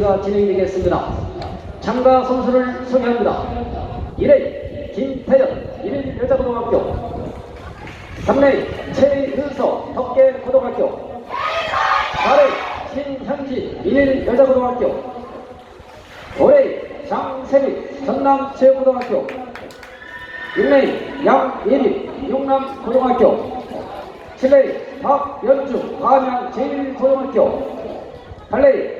경기가 진행되겠습니다. 참가 선수를 소개합니다. 1레 김태현 1일 여자고등학교 3레 최은서 덕계고등학교 4레 신현지 1일 여자고등학교 5레 장세미 전남체육고등학교 6레 양예림 용남고등학교 7레 박연주 한양제일고등학교 8레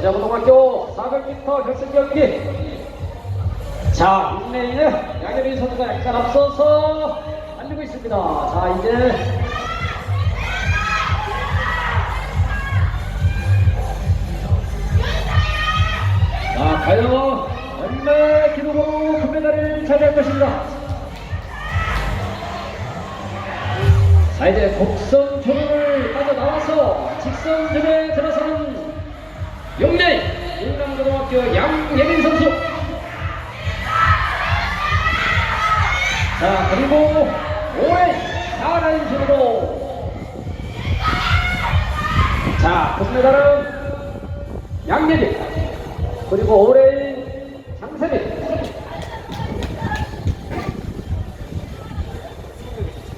여자고등학교 400m 결승 경기. 자, 6레인은 양현민 선수가 약간 앞서서 달리고 있습니다. 자, 이제 자, 과연 얼마의 기록으로 금메달을 차지할 것인가? 자, 이제 곡선 조를 빠져나와서 직선점에 고등학교 양예민 선수. 자, 그리고 올해 4라인으로. 자, 금메달은 양예민 그리고 올해 장세민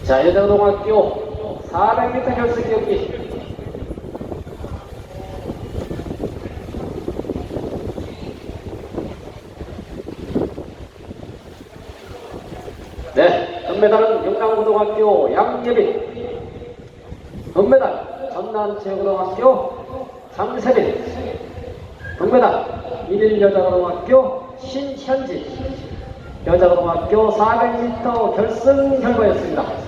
자, 여자고등학교 400m 결승 경기 네, 금메달은 영남고등학교 양예빈, 금메달 전남체육고등학교 장세빈, 금메달 일일여자고등학교 신현지, 여자고등학교 400m 결승 결과였습니다.